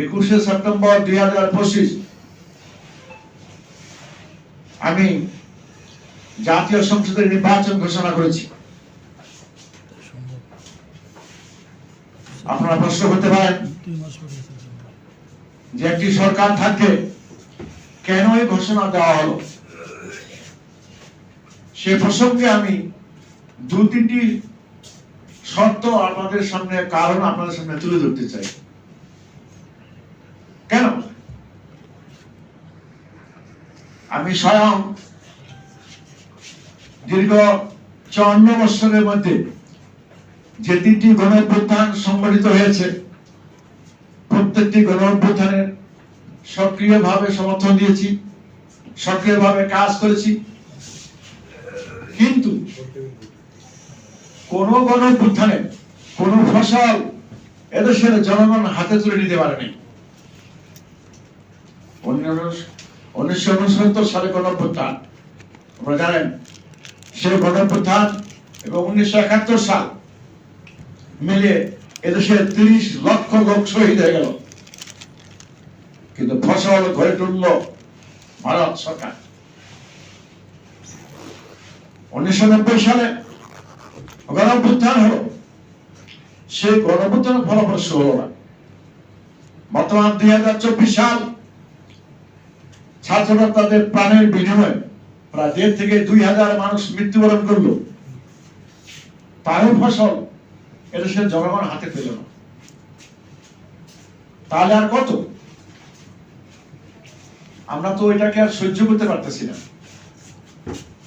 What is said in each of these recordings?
একুশে সেপ্টেম্বর দুই হাজার পঁচিশ, আমি জাতীয় সংসদের নির্বাচন ঘোষণা করেছি। আপনারা প্রশ্ন করতে পারেন যে একটি সরকার থাকতে কেন এই ঘোষণা দেওয়া হলো? সে প্রসঙ্গে আমি দু তিনটি শর্ত আপনাদের সামনে, কারণ আপনাদের সামনে তুলে ধরতে চাই। কেন? আমি স্বয়ং দীর্ঘ চুয়ান্ন বছরের মধ্যে যে তিনটি গণ অভ্যুত্থান সংগঠিত হয়েছে, প্রত্যেকটি গণ অভ্যুত্থানের সক্রিয়ভাবে সমর্থন দিয়েছি, সক্রিয়ভাবে কাজ করেছি। কিন্তু কোন গণ অভ্যুত্থানে কোন ফসল এদেশের জনগণ হাতে তুলে নিতে পারেনি। উনিশশো উনসত্তর সালে গণ অভ্যুত্থান আপনারা জানেন, সেই গণ এবং উনিশশো একাত্তর সাল মিলে এদেশে তিরিশ লক্ষ লোক শহীদ হয়ে গেল। কিন্তু ফসল ঘরে তুলল ভারত সরকার। উনিশশো নব্বই সালে গণঅভ্যুত্থান হলো। সেই গণঅভ্যুত্থানের ফলপ্রসূ হলো না। বর্তমান দুই হাজার চব্বিশ সাল ছাত্ররা তাদের প্রাণের বিনিময়ে প্রায় দেড় থেকে দুই হাজার মানুষ মৃত্যুবরণ করল। তারও ফসল এদেশের জনগণ হাতে পেল না। তাহলে আর কত? আমরা তো এটাকে আর সহ্য করতে পারতেছি না।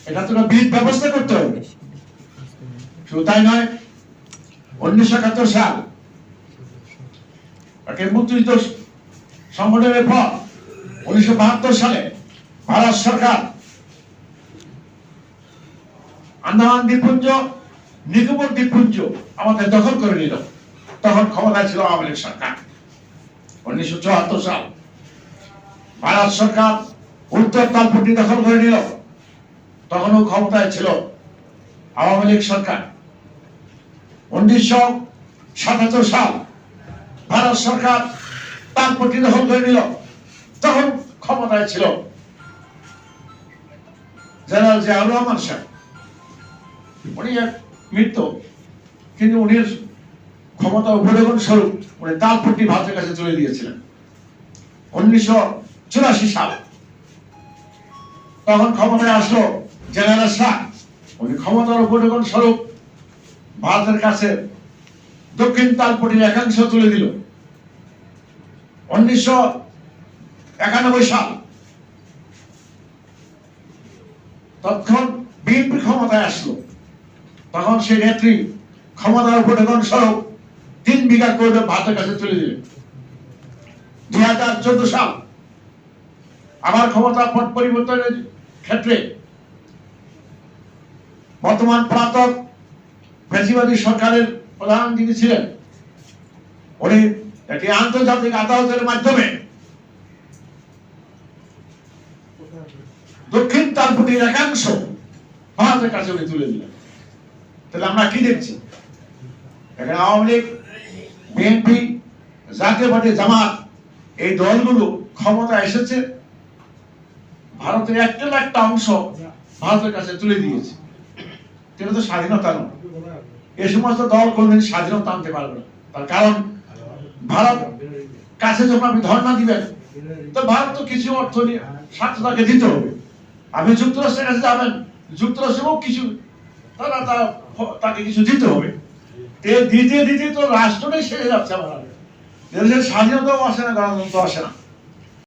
এটা তো বিদ ব্যবস্থা করতে হবে। শুধু তাই নয়, উনিশশো একাত্তর সাল মুক্তিযুদ্ধ সংগঠনের পর উনিশশো বাহাত্তর সালে ভারত সরকার আন্দামান দ্বীপপুঞ্জ নিকোবর দ্বীপপুঞ্জ আমাদের দখল করে নিল। তখন ক্ষমতায় ছিল আওয়ামী লীগ সরকার। উনিশশো চুয়াত্তর সাল ভারত সরকার উত্তর তালপট্টি দখল করে নিল। তখনও ক্ষমতায় ছিল আওয়ামী লীগ সরকার। উনিশশো সাতাত্তর সাল ভারত সরকার তার প্রতি দখল করে নিল। তখন ক্ষমতায় ছিল জেনারেল জিয়াউর রহমান সাহেব। উনি এক মৃত্যু কিন্তু উনি ক্ষমতা উপযোগন স্বরূপ উনি তালপট্টি ভারতের কাছে চলে দিয়েছিলেন। উনিশশো চুরাশি সাল তখন ক্ষমতায় আসলো জেনারেল শাহ। উনি ক্ষমতার উপযোগন স্বরূপ ভারতের কাছে দক্ষিণ তালপটির একাংশ তুলে দিল। উনিশশো একানব্বই সাল। তখন বিএনপি ক্ষমতায় আসলো। তখন সেই নেত্রী ক্ষমতার উপযোগন স্বরূপ তিন বিঘা করে ভারতের কাছে তুলে দিলেন। দুই হাজার চোদ্দ সাল আবার ক্ষমতা পট পরিবর্তনের ক্ষেত্রে বর্তমান পলাতক ফ্যাসিবাদী সরকারের প্রধান যিনি ছিলেন, উনি একটি আন্তর্জাতিক আদালতের মাধ্যমে দক্ষিণ তালপুটির একাংশ ভারতের কাছে উনি তুলে দিলেন। তাহলে আমরা কি দেখছি? এখানে আওয়ামী লীগ, বিএনপি, জাতীয় পার্টি, জামাত, এই দলগুলো ক্ষমতা এসেছে, ভারতের একটা একটা অংশ ভারতের কাছে তুলে দিয়েছে। তো স্বাধীনতা নয়। এ সমস্ত দল কোনদিন স্বাধীনতা আনতে পারবে না। তার কারণ, ভারত কাছে যখন আপনি ধর্ণা দিবেন, তো ভারত তো কিছু অর্থ নিয়ে স্বার্থ তাকে দিতে হবে। আপনি যুক্তরাষ্ট্রের কাছে যাবেন, যুক্তরাষ্ট্রেও কিছু তারা তা- তাকে কিছু দিতে হবে। তে দিতে দিতে তো রাষ্ট্রটাই সেরে যাচ্ছে আমার স্বাধীনতাও আসে না গণতন্ত্র আসে না।